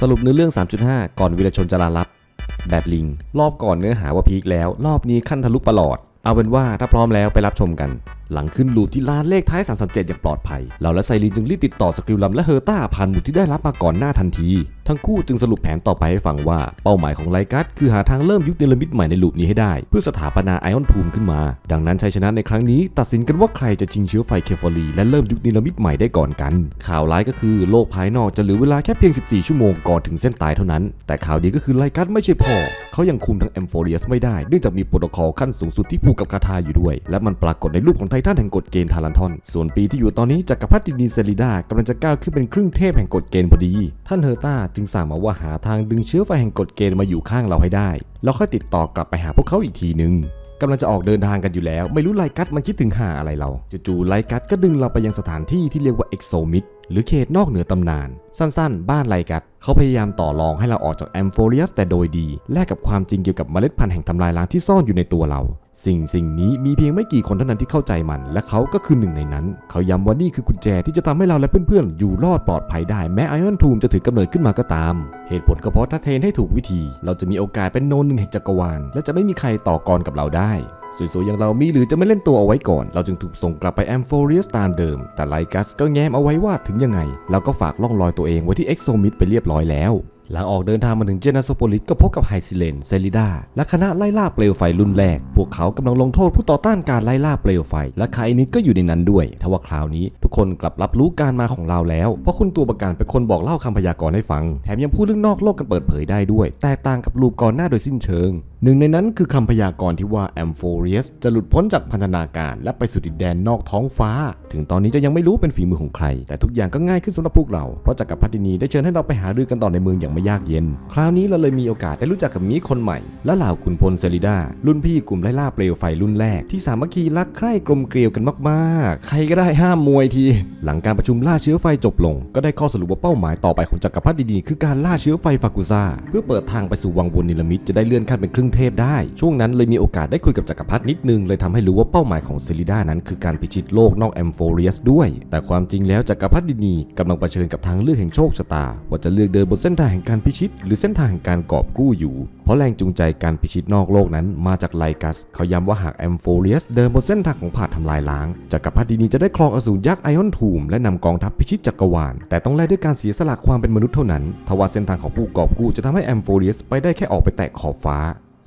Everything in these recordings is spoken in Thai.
สรุปเนื้อเรื่อง 3.5 ก่อนวิรชนจราลับ แบบลิง รอบก่อนเนื้อหาว่าพีคแล้ว รอบนี้ขั้นทะลุประหลอด เอาเป็นว่าถ้าพร้อมแล้วไปรับชมกัน หลังขึ้นลูปที่ร้านเลขท้าย 337 อย่างปลอดภัย เราและไซรินจึงรีบติดต่อสกิลลัมและเฮอร์ต้าผ่านหมุดที่ได้รับมาก่อนหน้าทันที ทั้งคู่จึงสรุปแผนต่อไปให้ฟังว่าเป้าหมายของไลกัสคือหาทางเริ่มยุคเนรมิตใหม่ในลูปนี้ให้ได้ เพื่อสถาปนาไอออนพูมขึ้นมา ดังนั้นชัยชนะในครั้งนี้ ตัดสินกันว่าใครจะชิงเชื้อไฟเคฟอรีและเริ่มยุคเนรมิตใหม่ได้ก่อนกัน ข่าวร้ายก็คือโลกภายนอกจะเหลือเวลาแค่เพียง 14 ชั่วโมงก่อนถึงเส้นตายเท่านั้น แต่ข่าวดีก็คือไลกัสไม่ใช่พ่อเขายังคุมทั้งแอมโฟเรียสไม่ได้เนื่องจากมีโปรโตคอลขั้นสูงสุดที่ผูกกับคาถาอยู่ด้วย และมันปรากฏในรูปของไททันแห่งกฎเกณฑ์ทารันทอน ส่วนปีที่อยู่ตอนนี้จักรพรรดินีเซริดากำลังจะก้าวขึ้นเป็นครึ่งเทพแห่งกฎเกณฑ์พอดี ท่านเฮอร์ตาจึงสั่งมาว่าหาทางดึงเชื้อไฟแห่งกฎเกณฑ์มาอยู่ข้างเราให้ได้ แล้วค่อยติดต่อกลับไปหาพวกเขาอีกทีหนึ่งกำลังจะออกเดินทางกันอยู่แล้ว ไม่รู้ไลกัสมันคิดถึงหาอะไรเราจู่ๆไลกัสก็ดึงเราไปยังสถานที่ที่เรียกว่าเอ็กโซมิดหรือเขตนอกเหนือตำนาน สั้นๆ บ้านไลกัสเขาพยายามต่อรองให้เราออกจากแอมโฟเรียสแต่โดยดี แลกกับความจริงเกี่ยวกับเมล็ดพันธุ์แห่งทำลายล้างที่ซ่อนอยู่ในตัวเรา สิ่งสิ่งนี้มีเพียงไม่กี่คนเท่านั้นที่เข้าใจมัน และเขาก็คือหนึ่งในนั้น เขาย้ำว่านี่คือกุญแจที่จะทำให้เราและเพื่อนๆ อยู่รอดปลอดภัยได้แม้ไอออนทูมจะถือกำเนิดขึ้นมาก็ตาม เหตุผลก็เพราะถ้าเทนให้ถูกวิธี เราจะมีโอกาสเป็นโนนหนึ่งแห่งจักรวาล และจะไม่มีใครต่อกรกับเราได้สวยๆอย่างเรามีหรือจะไม่เล่นตัวเอาไว้ก่อน เราจึงถูกส่งกลับไปแอมโฟเรียสตามเดิม แต่ไลกัสก็แง้มเอาไว้ว่าถึงยังไง เราก็ฝากล่องรอยตัวเองไว้ที่เอ็กโซมิดไปเรียบร้อยแล้ว หลังออกเดินทางมาถึงเจนาโซโปลิสก็พบกับไฮซิเลน เซลิดา และคณะไล่ล่าเปลวไฟรุ่นแรก พวกเขากำลังลงโทษผู้ต่อต้านการไล่ล่าเปลวไฟ และคาอนิดก็อยู่ในนั้นด้วย ทว่าคราวนี้ ทุกคนกลับรับรู้การมาของเราแล้ว เพราะคุณตัวประกันเป็นคนบอกเล่าคำพยากรณ์ให้ฟัง แถมยังพูดเรื่องนอกโลกกันเปิดเผยได้ด้วย แตกต่างกับรูปก่อนหน้าโดยสิ้นเชิงหนึ่งในนั้นคือคำพยากรณ์ที่ว่าแอมโฟเรียสจะหลุดพ้นจากพันธนาการ และไปสู่ดินแดนนอกท้องฟ้า ถึงตอนนี้จะยังไม่รู้เป็นฝีมือของใคร แต่ทุกอย่างก็ง่ายขึ้นสำหรับพวกเรา เพราะจักรพรรดินีได้เชิญให้เราไปหารือกันต่อในเมืองอย่างไม่ยากเย็น คราวนี้เราเลยมีโอกาสได้รู้จักกับมีคนใหม่ และเหล่าขุนพลเซริดารุ่นพี่กลุ่มไล่ล่าเปลวไฟรุ่นแรกที่สามัคคีรักใคร่กลมเกลียวกันมากๆ ใครก็ได้ห้ามมวยที หลังการประชุมล่าเชื้อไฟจบลง ก็ได้ข้อสรุปว่าเป้าหมายต่อไปของจักรพรรดินีคือการล่าเชื้อไฟฟากุซ่าเพื่อเปิดทางไปสู่วังวนนิลมิตจะได้เลื่อนขั้นเป็นครึ่งเทพได้ ช่วงนั้นเลยมีโอกาสได้คุยกับจักรพรรดินิดนึง เลยทำให้รู้ว่าเป้าหมายของเซริดานั้น คือการพิชิตโลกนอกแอมโฟเรียสด้วย แต่ความจริงแล้วจักรพรรดินีกำลังเผชิญกับทางเลือกแห่งโชคชะตา ว่าจะเลือกเดินบนเส้นทางแห่งการพิชิต หรือเส้นทางแห่งการกอบกู้อยู่ เพราะแรงจูงใจการพิชิตนอกโลกนั้นมาจากไลกัส เขาย้ำว่าหากแอมโฟเรียสเดินบนเส้นทางของผาดทำลายล้างจักรพรรดินีจะได้ครองอสูรยักษ์ไอออนทูมและนำกองทัพพิชิตจักรวาล แต่ต้องแลกด้วยการเสียสละความเป็นมนุษย์เท่านั้นทว่าเส้นทางของผู้กอบกู้จะทำให้แอมโฟเรียสไปได้แค่ออกไปแตะขอบฟ้า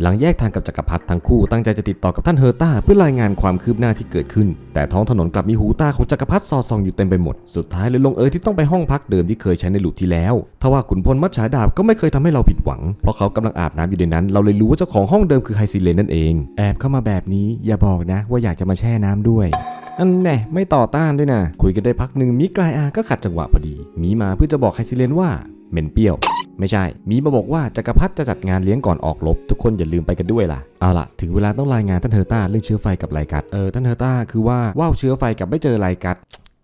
หลังแยกทางกับจักรพรรดิทั้งคู่ตั้งใจจะติดต่อกับท่านเฮอร์ตาเพื่อรายงานความคืบหน้าที่เกิดขึ้น แต่ท้องถนนกลับมีหูตาของจักรพรรดิซอซองอยู่เต็มไปหมด สุดท้ายเลยลงเอยที่ต้องไปห้องพักเดิมที่เคยใช้ในลูปที่แล้วทว่าขุนพลมัจฉาดาบก็ไม่เคยทำให้เราผิดหวัง เพราะเขากำลังอาบน้ำอยู่ในนั้น เราเลยรู้ว่าเจ้าของห้องเดิมคือไฮซิเลนนั่นเอง แอบเข้ามาแบบนี้อย่าบอกนะ ว่าอยากจะมาแช่น้ำด้วยอันแน่ไม่ต่อต้านด้วยนะ คุยกันได้พักหนึ่งมีกลายอาก็ขัดจังหวะพอดี มีมาเพื่อจะบอกไฮซิเลนว่าเหม็นเปรี้ยว ไม่ใช่ มีมาบอกว่าจักรพรรดิจะจัดงานเลี้ยงก่อนออกรบ ทุกคนอย่าลืมไปกันด้วยล่ะ เอาล่ะ ถึงเวลาต้องรายงานท่านเฮอร์ต้าเรื่องเชื้อไฟกับไลกัด เออท่านเฮอร์ต้าคือว่าว่าวเชื้อไฟกับไม่เจอไลกัด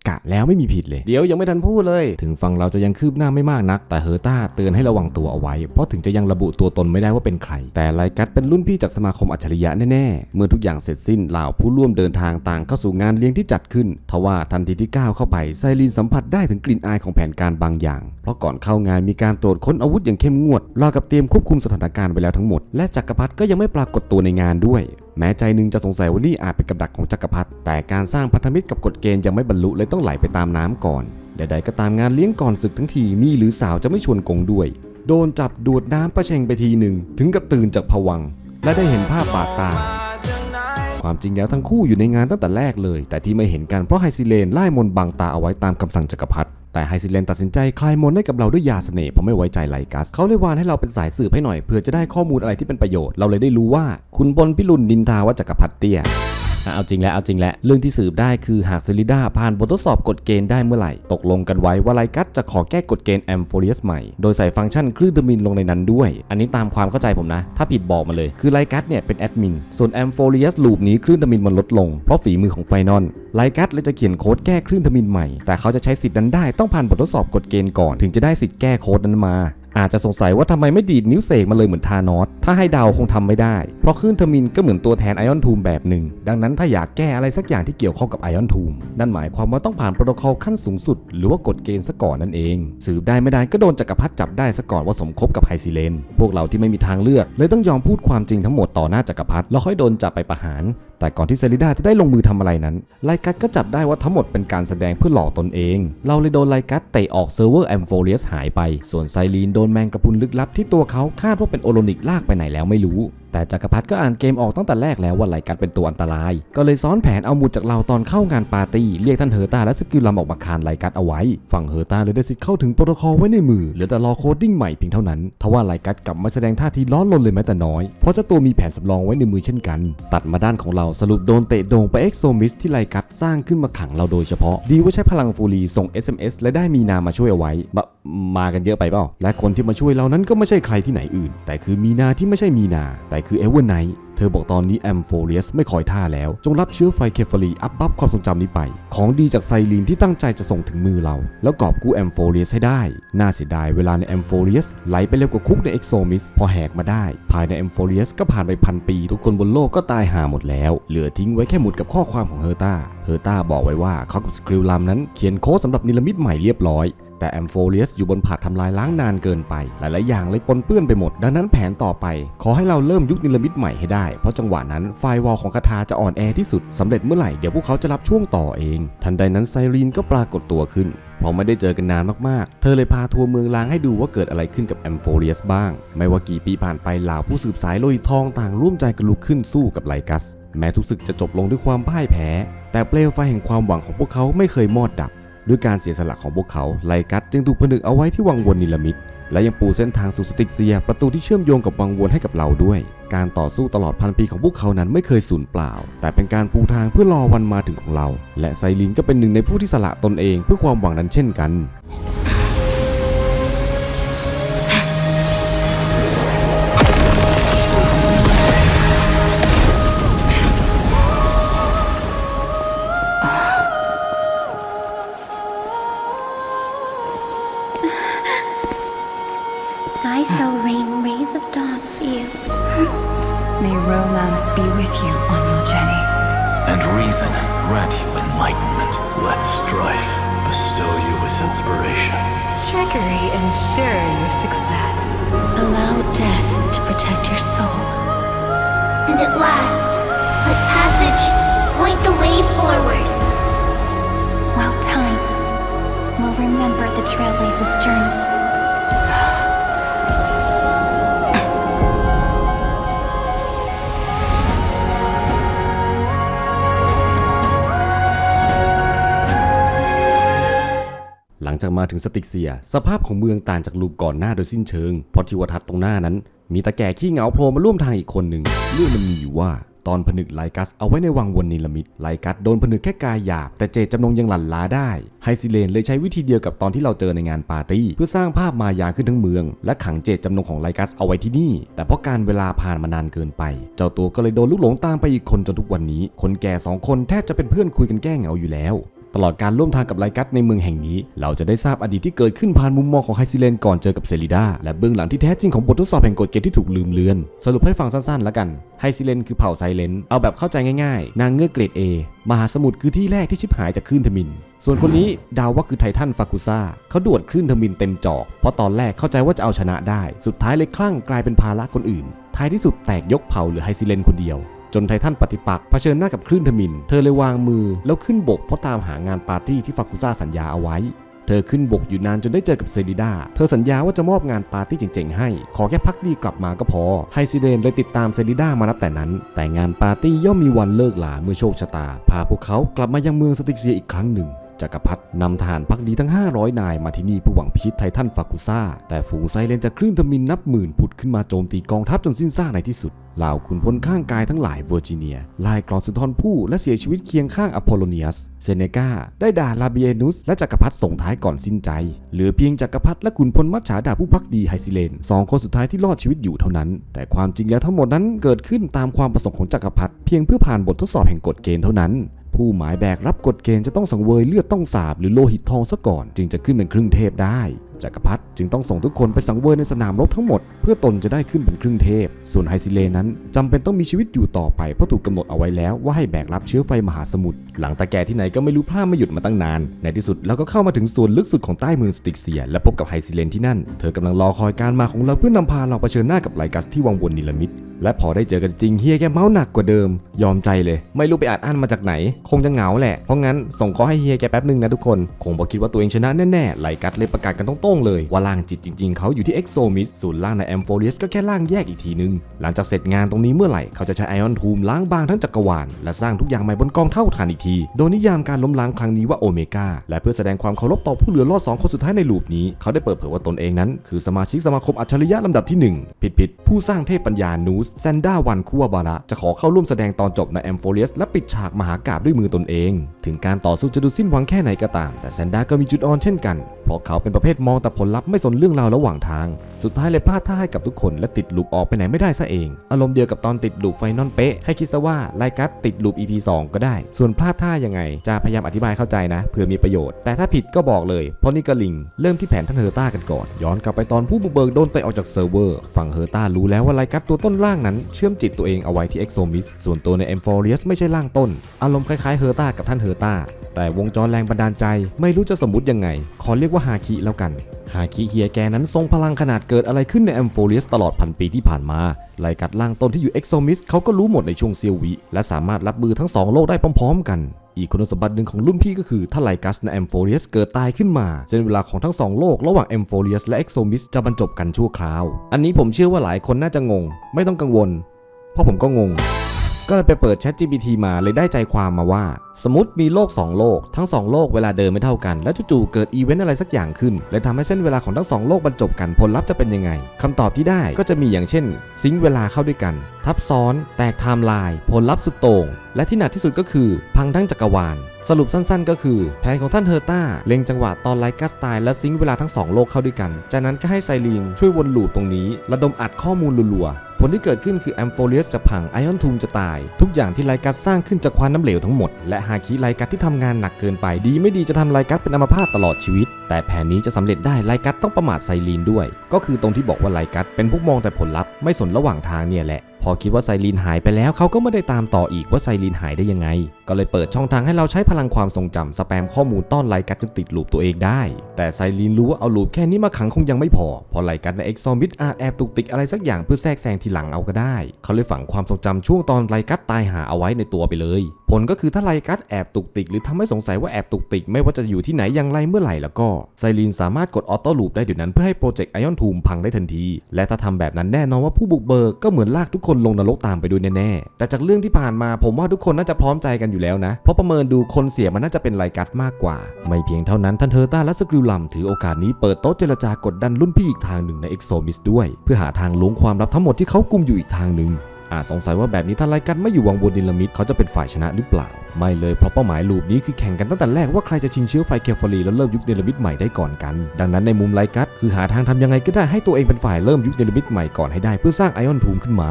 กะแล้วไม่มีผิดเลย เดี๋ยวยังไม่ทันพูดเลย ถึงฟังเราจะยังคืบหน้าไม่มากนัก แต่เฮอร์ต้าเตือนให้ระวังตัวเอาไว้ เพราะถึงจะยังระบุตัวตนไม่ได้ว่าเป็นใคร แต่ไลกัดเป็นรุ่นพี่จากสมาคมอัจฉริยะแน่ๆ เมื่อทุกอย่างเสร็จสิ้นเหล่าผู้ร่วมเดินทางต่างเข้าสู่งานเลี้ยงที่จัดขึ้น ทว่าทันทีที่ก้าวเข้าไปไซรีนสัมผัสได้ถึงกลิ่นอายของแผนการบางอย่าง เพราะก่อนเข้างานมีการตรวจค้นอาวุธอย่างเข้มงวดราวกับเตรียมควบคุมสถานการณ์ไว้แล้วทั้งหมด และจักรพรรดิก็ยังไม่ปรากฏตัวในงานด้วย แม้ใจหนึ่งจะสงสัยว่านี่อาจเป็นกับดักของจักรพรรดิแต่การสร้างพันธมิตรกับกฎเกณฑ์ยังไม่บรรลุเลยต้องไหลไปตามน้ำก่อนใดๆก็ตามงานเลี้ยงก่อนศึกทั้งทีมีหรือสาวจะไม่ชวนกงด้วย โดนจับดูดน้ำประเชงไปทีหนึ่ง ถึงกับตื่นจากผวัง และได้เห็นภาพบาดตา ความจริงแล้วทั้งคู่อยู่ในงานตั้งแต่แรกเลย แต่ที่ไม่เห็นกันเพราะไฮซิเลนไล่มนบังตาเอาไว้ตามคำสั่งจักรพรรดิ แต่ไฮซิเลนตัดสินใจคลายมนให้กับเราด้วยยาเสน่ห์เพราะไม่ไว้ใจไลกัสเขาเลยวานให้เราเป็นสายสืบให้หน่อยเพื่อจะได้ข้อมูลอะไรที่เป็นประโยชน์เราเลยได้รู้ว่าคุณบนพิรุณนินทาว่าจักรพรรดิเตี้ย เอาจริงแล้วเอาจริงแล้วเรื่องที่สืบได้คือหากเซริดาผ่านบททดสอบกฎเกณฑ์ได้เมื่อไหร่ ตกลงกันไว้ว่าไลกัสจะขอแก้กฎเกณฑ์แอมโฟเรียสใหม่ โดยใส่ฟังก์ชันคลื่นเทอร์มินลงในนั้นด้วย อันนี้ตามความเข้าใจผมนะ ถ้าผิดบอกมาเลย คือไลกัสเนี่ยเป็นแอดมิน ส่วนแอมโฟเรียสลูปนี้คลื่นเทอร์มินมันลดลง เพราะฝีมือของไฟนอลไลกัสเลยจะเขียนโค้ดแก้คลื่นเทอร์มินใหม่ แต่เขาจะใช้สิทธิ์นั้นได้ต้องผ่านบททดสอบกฎเกณฑ์ก่อนถึงจะได้สิทธิ์แก้โค้ดนั้นมา อาจจะสงสัยว่าทำไมไม่ดีดนิ้วเสกมาเลยเหมือนธานอส ถ้าให้เดาคงทำไม่ได้ เพราะคลื่นเทอร์มินก็เหมือนตัวแทนไอออนทูมแบบหนึ่ง ดังนั้นถ้าอยากแก้อะไรสักอย่างที่เกี่ยวข้องกับไอออนทูมนั่นหมายความว่าต้องผ่านโปรโตคอลขั้นสูงสุด หรือว่ากฎเกณฑ์ซะก่อนนั่นเอง สืบได้ไม่ได้ก็โดนจักรพรรดิจับได้ซะก่อนว่าสมคบกับไฮซิเลน พวกเราที่ไม่มีทางเลือกเลยต้องยอมพูดความจริงทั้งหมดต่อหน้าจักรพรรดิแล้วค่อยโดนจับไปประหารแต่ก่อนที่เซริดาจะได้ลงมือทำอะไรนั้นไลกัสก็จับได้ว่าทั้งหมดเป็นการแสดงเพื่อหลอกตนเอง เราเลยโดนไลกัสเตะออกเซิร์ฟเวอร์แอมโฟเลียสหายไป ส่วนไซรีนโดนแมงกระพุนลึกลับที่ตัวเขาคาดว่าเป็นโอโลนิกลากไปไหนแล้วไม่รู้ แต่จักรพรรดิก็อ่านเกมออกตั้งแต่แรกแล้วว่าไลกัสเป็นตัวอันตราย ก็เลยซ้อนแผนเอาหมุดจากเราตอนเข้างานปาร์ตี้เรียกท่านเฮอร์ตาและสกิลลัมออกมาคานไลกัสเอาไว้ ฝั่งเฮอร์ตาเลยได้สิทธิ์เข้าถึงโปรโตคอลไว้ในมือเหลือแต่รอโคดดิ้งใหม่เพียงเท่านั้นทว่าไลกัสกลับไม่แสดงท่าทีร้อนรนเลยแม้แต่น้อย เพราะเจ้าตัวมีแผนสำรองไว้ในมือเช่นกัน ตัดมาด้านของเราสรุปโดนเตะโด่งไปเอ็กโซมิสที่ไลกัสสร้างขึ้นมาขังเราโดยเฉพาะ ดีว่าใช้พลังฟูรีส่ง SMS และได้มีนามาช่วยเอาไว้มามากันเยอะไปเปล่าและคนที่มาช่วยเรานั้นก็ไม่ใช่ใครที่ไหนอื่น แต่คือมีนาที่ไม่ใช่มีนา แต่คือเอเวอร์ไนท์เธอบอกตอนนี้แอมโฟเลียสไม่คอยท่าแล้ว จงรับเชื้อไฟเคฟารีอัพบัฟความทรงจำนี้ไป ของดีจากไซลีนที่ตั้งใจจะส่งถึงมือเรา แล้วกอบกู้แอมโฟเลียสให้ได้ น่าเสียดายเวลาในแอมโฟเลียสไหลไปเร็วกว่าคุกในเอ็กโซมิสพอแหกมาได้ ภายในแอมโฟเลียสก็ผ่านไปพันปี ทุกคนบนโลกก็ตายหาหมดแล้ว เหลือทิ้งไว้แค่หมุดกับข้อความของเฮอร์ตาเฮอร์ตาบอกไว้ว่าเขากับสคริลลัมนั้นเขียนโค้ดสำหรับนิลมิตใหม่เรียบร้อย แต่แอมโฟเลียสอยู่บนผาดทำลายล้างนานเกินไป หลายๆอย่างเลยปนเปื้อนไปหมด ดังนั้นแผนต่อไป ขอให้เราเริ่มยุคนิลมิตใหม่ให้ได้ เพราะจังหวะนั้นไฟวอลของคาถาจะอ่อนแอที่สุดสำเร็จเมื่อไหร่เดี๋ยวพวกเขาจะรับช่วงต่อเอง ทันใดนั้นไซรีนก็ปรากฏตัวขึ้นพอไม่ได้เจอกันนานมากๆ เธอเลยพาทัวร์เมืองล้างให้ดูว่าเกิดอะไรขึ้นกับแอมโฟเลียสบ้าง ไม่ว่ากี่ปีผ่านไปเหล่าผู้สืบสายโลหิตทองต่างร่วมใจกันลุกขึ้นสู้กับไลกัส แม้ทุกศึกจะจบลงด้วยความพ่ายแพ้ แต่เปลวไฟแห่งความหวังของพวกเขาไม่เคยมอดดับ ด้วยการเสียสละของพวกเขาไลกัสจึงถูกผนึกเอาไว้ที่วังวนนิลมิตและยังปูเส้นทางสู่สติกเซีย ประตูที่เชื่อมโยงกับวังวนให้กับเราด้วย การต่อสู้ตลอดพันปีของพวกเขานั้นไม่เคยสูญเปล่า แต่เป็นการปูทางเพื่อรอวันมาถึงของเรา และไซลินก็เป็นหนึ่งในผู้ที่สละตนเองเพื่อความหวังนั้นเช่นกัน May romance be with you on your journey. and reason grant you enlightenment. Let strife bestow you with inspiration. Trickery ensure your success. Allow death to protect your soul. And at last, let passage point the way forward. While time will remember the trailblazer's journey. งจากมาถึงสติกเซีย สภาพของเมืองต่างจากลูปก่อนหน้าโดยสิ้นเชิงเพราะทิวทัศน์ตรงหน้านั้น มีตาแก่ขี้เหงาโผล่มาร่วมทางอีกคนหนึ่งเรื่องมันมีอยู่ว่าตอนผนึกไลกัสเอาไว้ในวังวนนิลมิตไลกัสโดนผนึกแค่กายหยาบ แต่เจตจำนงยังหลั่นล้าได้ ไฮซิเลนเลยใช้วิธีเดียวกับตอนที่เราเจอในงานปาร์ตี้ เพื่อสร้างภาพมายาขึ้นทั้งเมือง และขังเจตจำนงของไลกัสเอาไว้ที่นี่ แต่เพราะการเวลาผ่านมานานเกินไป เจ้าตัวก็เลยโดนลูกหลงตามไปอีกคนจนทุกวันนี้ คนแก่สองคนแทบจะเป็นเพื่อนคุยกันแก้เหงาอยู่แล้ว ตลอดการร่วมทางกับไลกัสในเมืองแห่งนี้ เราจะได้ทราบอดีตที่เกิดขึ้นผ่านมุมมองของไฮซิเลนก่อนเจอกับเซริดาและเบื้องหลังที่แท้จริงของบททดสอบแห่งกฎเกณฑ์ที่ถูกลืมเลือน สรุปให้ฟังสั้นๆแล้วกันไฮซิเลนคือเผ่าไซเลนเอาแบบเข้าใจง่ายๆ นางเงือกเกรด A มหาสมุทรคือที่แรกที่ชิบหายจากคลื่นทมิน ส่วนคนนี้ดาว่าคือไททันฟากุซ่าเขาดวดคลื่นทมินเต็มจอก เพราะตอนแรกเข้าใจว่าจะเอาชนะได้ สุดท้ายเลยคลั่งกลายเป็นภาระคนอื่น ท้ายที่สุดแตกยกเผ่าเหลือไฮซิเลนคนเดียว จนไททันปฏิปักษ์เผชิญหน้ากับคลื่นทมิน เธอเลยวางมือแล้วขึ้นบกเพราะตามหางานปาร์ตี้ที่ฟากุซ่าสัญญาเอาไว้ เธอขึ้นบกอยู่นานจนได้เจอกับเซริดา เธอสัญญาว่าจะมอบงานปาร์ตี้เจ๋งๆให้ ขอแค่พักดีกลับมาก็พอ ไฮซิเดนเลยติดตามเซริดามานับแต่นั้น แต่งานปาร์ตี้ย่อมมีวันเลิกลาเมื่อโชคชะตา พาพวกเขากลับมายังเมืองสติกเซียอีกครั้งหนึ่ง จักรพรรดินำทหารพักดีทั้ง 500 นายมาที่นี่เพื่อหวังพิชิตไททันฟากุซ่า แต่ฝูงไซเลนจากคลื่นทมินนับหมื่นผุดขึ้นมาโจมตีกองทัพจนสิ้นซากในที่สุด เหล่าขุนพลข้างกายทั้งหลายเวอร์จิเนียลายกรอนสุนทรภู่และเสียชีวิตเคียงข้างอพอลโลเนียส เซเนกาได้ด่าลาเบียนุสและจักรพรรดิส่งท้ายก่อนสิ้นใจ เหลือเพียงจักรพรรดิและขุนพลมัจฉาดาผู้พักดีไฮซิเลนสองคนสุดท้ายที่รอดชีวิตอยู่เท่านั้น แต่ความจริงแล้วทั้งหมดนั้นเกิดขึ้นตามความประสงค์ของจักรพรรดิเพียงเพื่อผ่านบททดสอบแห่งกฎเกณฑ์เท่านั้น ผู้หมายแบกรับกฎเกณฑ์จะต้องสังเวยเลือดต้องสาบหรือโลหิตทองซะก่อน จึงจะขึ้นเป็นครึ่งเทพได้ จักรพรรดิจึงต้องส่งทุกคนไปสังเวยในสนามรบทั้งหมด เพื่อตนจะได้ขึ้นเป็นครึ่งเทพ ส่วนไฮซิเลนั้นจำเป็นต้องมีชีวิตอยู่ต่อไปเพราะถูกกำหนดเอาไว้แล้วว่าให้แบกรับเชื้อไฟมหาสมุทรหลังตาแก่ที่ไหนก็ไม่รู้พลาดไม่หยุดมาตั้งนาน ในที่สุดเราก็เข้ามาถึงส่วนลึกสุดของใต้เมืองสติกเซีย และพบกับไฮซิเลนที่นั่น เธอกำลังรอคอยการมาของเราเพื่อนำพาเราเผชิญหน้ากับไลกัสที่วังวนนิลมิตและพอได้เจอกันจริงเฮียแกเมาหนักกว่าเดิม ยอมใจเลย ไม่รู้ไปอัดอั้นมาจากไหน คงจะเหงาแหละเพราะงั้นส่งขอให้เฮียแกแป๊บหนึ่งนะทุกคน คงบอกคิดว่าตัวเองชนะแน่ๆไลกัสเลยประกาศกันตรงๆเลยว่าล่างจิตจริงๆ เขาอยู่ที่เอ็กโซมิสส่วนล่างในแอมโฟเรียสก็แค่ล่างแยกอีกทีนึง หลังจากเสร็จงานตรงนี้เมื่อไหร่ เขาจะใช้ไอออนทูมล้างบางทั้งจักรวาลและสร้างทุกอย่างใหม่บนกองเท่าฐานอีกที โดยนิยามการล้มล้างครั้งนี้ว่าโอเมก้าและเพื่อแสดงความเคารพต่อผู้เหลือรอดสองคนสุดท้ายในลูปนี้เขาได้เปิดเผยว่าตนเองนั้น คือสมาชิกสมาคมอัจฉริยะลำดับที่หนึ่งผิดผิดๆผู้สร้างเทพปัญญานูสแซนด้าวันคูวบาระจะขอเข้าร่วมแสดงตอนจบในแอมโฟเรียสและปิดฉากมหากาบด้วยมือตนเอง ถึงการต่อสู้จะดูสิ้นหวังแค่ไหนก็ตาม แต่แซนด้าก็มีจุดอ่อนเช่นกันเพราะเขาเป็นประเภทมองแต่ผลลัพธ์ไม่สนเรื่องราวระหว่างทาง สุดท้ายเลยพลาดท่าให้กับทุกคนและติดลูปออกไปไหนไม่ได้ซะเอง อารมณ์เดียวกับตอนติดลูปไฟนอลเป๊ะให้คิดซะว่าไลกัสติดลูป EP 2 ก็ได้ ส่วนพลาดท่ายังไง จะพยายามอธิบายเข้าใจนะเพื่อมีประโยชน์ แต่ถ้าผิดก็บอกเลย เพราะนี่ก็ลิง เริ่มที่แผนท่านเฮอร์ต้ากันก่อน ย้อนกลับไปตอนผู้บุกเบิกโดนเตะออกจากเซิร์ฟเวอร์ฝั่งเฮอร์ต้ารู้แล้วว่าไลกัสตัวต้นร่างนั้นเชื่อมจิตตัวเองเอาไว้ที่เอ็กโซมิสส่วนตัวในเอมฟอริสไม่ใช่ร่างต้น อารมณ์คล้ายๆเฮอร์ต้ากับท่านเฮอร์ต้าแต่วงจรแรงบันดาลใจไม่รู้จะสมมติยังไง ขอเรียกว่าฮาคิแล้วกันฮาคิเฮียแกนั้นทรงพลังขนาดเกิดอะไรขึ้นในแอมโฟเรียสตลอดพันปีที่ผ่านมาไลกัดล่างต้นที่อยู่เอ็กโซมิสเขาก็รู้หมดในช่วงเซียววิและสามารถรับมือทั้งสองโลกได้พร้อมๆ กัน อีกคุณสมบัติหนึ่งของรุ่นพี่ก็คือถ้าไลกัสในแอมโฟเรียสเกิดตายขึ้นมาเส้นเวลาของทั้งสองโลกระหว่างแอมโฟเรียสและเอ็กโซมิสจะบรรจบกันชั่วคราว อันนี้ผมเชื่อว่าหลายคนน่าจะงง ไม่ต้องกังวล เพราะผมก็งง ก็เลยไปเปิด Chat GPT มาเลยได้ใจความมาว่า สมมติมีโลก 2 โลก ทั้ง 2 โลกเวลาเดินไม่เท่ากัน แล้วจู่ๆเกิดอีเวนต์อะไรสักอย่างขึ้นเลยทำให้เส้นเวลาของทั้ง 2 โลกบรรจบกันผลลัพธ์จะเป็นยังไงคำตอบที่ได้ก็จะมีอย่างเช่น ซิงค์เวลาเข้าด้วยกัน ทับซ้อน แตกไทม์ไลน์ผลลัพธ์สุดโต่งและที่หนักที่สุดก็คือพังทั้งจักรวาลสรุปสั้นๆ ก็คือ แผนของท่านเฮอร์ต้าเล็งจังหวะตอนไลกัสตล์และซิงค์เวลาทั้งสองโลกเข้าด้วยกัน จากนั้นก็ให้ไซรีนช่วยวนลูปตรงนี้ ระดมอัดข้อมูลรัวๆ ผลที่เกิดขึ้นคือแอมโฟเลียสจะพังไอออนทูมจะตาย ทุกอย่างที่ไลกัสสร้างขึ้นจะคว้านน้ำเหลวทั้งหมด และฮาคิไลกัสที่ทำงานหนักเกินไปดีไม่ดีจะทำไลกัสเป็นอัมพาตตลอดชีวิต แต่แผนนี้จะสำเร็จได้ไลกัสต้องประมาทไซลีนด้วย ก็คือตรงที่บอกว่าไลกัสเป็นพวกมองแต่ผลลัพธ์ไม่สนระหว่างทางเนี่ยแหละ อคิดว่าไซรีนหายไปแล้วเขาก็ไม่ได้ตามต่ออีกว่าไซรีนหายได้ยังไง ก็เลยเปิดช่องทางให้เราใช้พลังความทรงจำสแปมข้อมูลต้อนไลกัสจนติดลูปตัวเองได้ แต่ไซรีนรู้ว่าเอาลูปแค่นี้มาขังคงยังไม่พอพอไลกัสในเอ็กซอมิดอาจแอบตุกติกอะไรสักอย่างเพื่อแทรกแซงทีหลังเอาก็ได้ เขาเลยฝังความทรงจำช่วงตอนไลกัสตายหาเอาไว้ในตัวไปเลย ผลก็คือถ้าไลกัสแอบตุกติก หรือทำให้สงสัยว่าแอบตุกติก ไม่ว่าจะอยู่ที่ไหนอย่างไรเมื่อไหร่แล้วก็ไซรีนสามารถกดออโต้ลูปได้เดี๋ยวนั้นเพื่อให้โปรเจกต์ไอออนทูมพังได้ทันที และถ้าทำแบบนั้นแน่นอนว่าผู้บุกเบิกก็เหมือนลากทุกคนลงนรกตามไปด้วยแน่ๆ แต่จากเรื่องที่ผ่านมาผมว่าทุกคนน่าจะพร้อมใจกันอยู่แล้วนะ เพราะประเมินดูคนเสียมันน่าจะเป็นไรกัดมากกว่า ไม่เพียงเท่านั้นท่านเทอร์ต้าและสกิลลัมถือโอกาสนี้เปิดโต๊ะเจรจากดดันรุ่นพี่อีกทางหนึ่งในเอ็กโซมิสด้วย เพื่อหาทางล้วงความลับทั้งหมดที่เขากุมอยู่อีกทางหนึ่ง อาจสงสัยว่าแบบนี้ถ้าไลกัสไม่อยู่วังบนดิลมิดเขาจะเป็นฝ่ายชนะหรือเปล่า ไม่เลยเพราะเป้าหมายลูปนี้คือแข่งกันตั้งแต่แรกว่าใครจะชิงเชื้อไฟเคฟอรีแล้วเริ่มยุคเดลมิดใหม่ได้ก่อนกัน ดังนั้นในมุมไลกัสคือหาทางทำยังไงก็ได้ให้ตัวเองเป็นฝ่ายเริ่มยุคเดลมิดใหม่ก่อนให้ได้เพื่อสร้างไอออนทูมขึ้นมา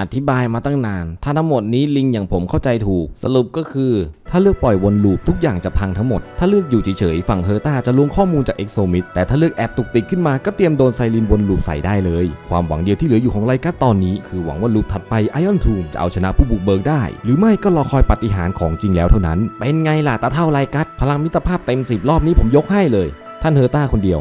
อธิบายมาตั้งนาน ถ้าทั้งหมดนี้ลิงอย่างผมเข้าใจถูก สรุปก็คือ ถ้าเลือกปล่อยวนลูปทุกอย่างจะพังทั้งหมด ถ้าเลือกอยู่เฉยๆฝั่งเฮอร์ตาจะลวงข้อมูลจากเอ็กโซมิสแต่ถ้าเลือกแอบตุกติกขึ้นมาก็เตรียมโดนไซรินวนลูปใส่ได้เลย ความหวังเดียวที่เหลืออยู่ของไลกัสตอนนี้คือหวังว่าลูปถัดไปไอออนทูมจะเอาชนะผู้บุกเบิกได้ หรือไม่ก็รอคอยปฏิหารของจริงแล้วเท่านั้น เป็นไงล่ะตาเท่าไลกัสพลังมิตรภาพเต็มสิบรอบนี้ผมยกให้เลย ท่านเฮอร์ตาคนเดียว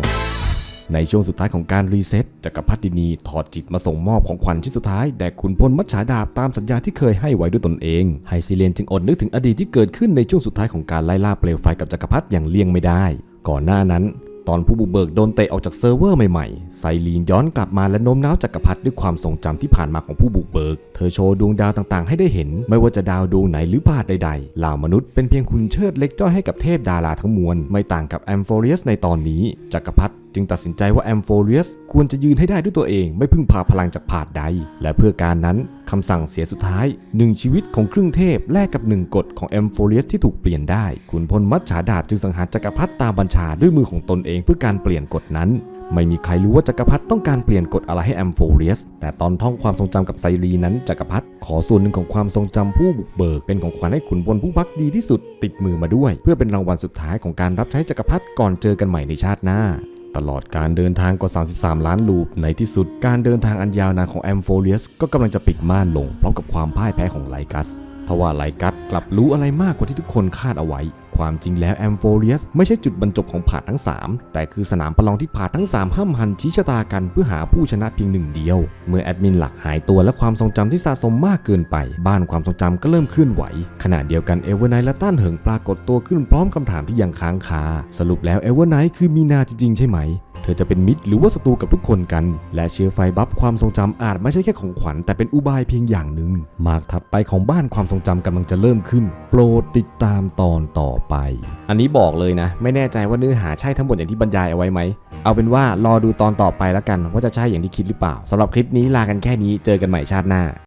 ในช่วงสุดท้ายของการรีเซ็ตจักรพรรดินีถอดจิตมาส่งมอบของขวัญชิ้นสุดท้ายแด่ขุนพลมัจฉาดาบตามสัญญาที่เคยให้ไว้ด้วยตนเองไฮซิเลียนจึงอดนึกถึงอดีตที่เกิดขึ้นในช่วงสุดท้ายของการไล่ล่าเปลวไฟกับจักรพรรดิอย่างเลี่ยงไม่ได้ ก่อนหน้านั้นตอนผู้บุกเบิกโดนเตะออกจากเซิร์ฟเวอร์ใหม่ๆ ไซลีนย้อนกลับมาและโน้มน้าวจักรพรรดิด้วยความทรงจำที่ผ่านมาของผู้บุกเบิก เธอโชว์ดวงดาวต่างๆ ให้ได้เห็น ไม่ว่าจะดาวดวงไหนหรือพาดใดๆ เหล่ามนุษย์เป็นเพียงคุณเชิดเล็กจ้อยให้กับเทพดาราทั้งมวล ไม่ต่างกับแอมโฟเรียสในตอนนี้ จักรพรรดิ จึงตัดสินใจว่าแอมโฟเรียสควรจะยืนให้ได้ด้วยตัวเองไม่พึ่งพาพลังจากผาดใด และเพื่อการนั้นคำสั่งเสียสุดท้ายหนึ่งชีวิตของครึ่งเทพแลกกับหนึ่งกฎของแอมโฟเรียสที่ถูกเปลี่ยนได้ขุนพลมัจฉาดาบจึงสังหารจักรพรรดิตามบัญชาด้วยมือของตนเองเพื่อการเปลี่ยนกฎนั้นไม่มีใครรู้ว่าจักรพรรดิต้องการเปลี่ยนกฎอะไรให้แอมโฟเรียส แต่ตอนท่องความทรงจำกับไซรีนั้นจักรพรรดิขอส่วนหนึ่งของความทรงจำผู้บุกเบิกเป็นของขวัญให้ขุนพลผู้พักดีที่สุดติดมือมาด้วย เพื่อเป็นรางวัลสุดท้ายของการรับใช้จักรพรรดิก่อนเจอกันใหม่ในชาติหน้า ตลอดการเดินทางกว่า 33 ล้านลูป ในที่สุดการเดินทางอันยาวนานของแอมโฟเรียสก็กำลังจะปิดม่านลงพร้อมกับความพ่ายแพ้ของไลกัสทว่าไลกัสกลับรู้อะไรมากกว่าที่ทุกคนคาดเอาไว้ ความจริงแล้วแอมโฟเรียสไม่ใช่จุดบรรจบของผาดทั้ง 3 แต่คือสนามประลองที่ผาดทั้ง 3 ห้ามหันชี้ชะตากันเพื่อหาผู้ชนะเพียงหนึ่งเดียว เมื่อแอดมินหลักหายตัวและความทรงจำที่สะสมมากเกินไป บ้านความทรงจำก็เริ่มเคลื่อนไหว ขณะเดียวกันเอเวอร์ไนท์และต้านเหิงปรากฏตัวขึ้นพร้อมคำถามที่ยังค้างคาสรุปแล้วเอเวอร์ไนท์คือมีนาจริงๆใช่ไหม เธอจะเป็นมิตรหรือว่าศัตรูกับทุกคนกัน และเชื้อไฟบัฟความทรงจำอาจไม่ใช่แค่ของขวัญแต่เป็นอุบายเพียงอย่างหนึ่งมากถัดไปของบ้านความทรงจำกำลังจะเริ่มขึ้น โปรดติดตามตอนต่อไป อันนี้บอกเลยนะ ไม่แน่ใจว่าเนื้อหาใช่ทั้งหมดอย่างที่บรรยายเอาไว้ไหม เอาเป็นว่ารอดูตอนต่อไปแล้วกัน ว่าจะใช่อย่างที่คิดหรือเปล่าสำหรับคลิปนี้ลากันแค่นี้เจอกันใหม่ชาติหน้า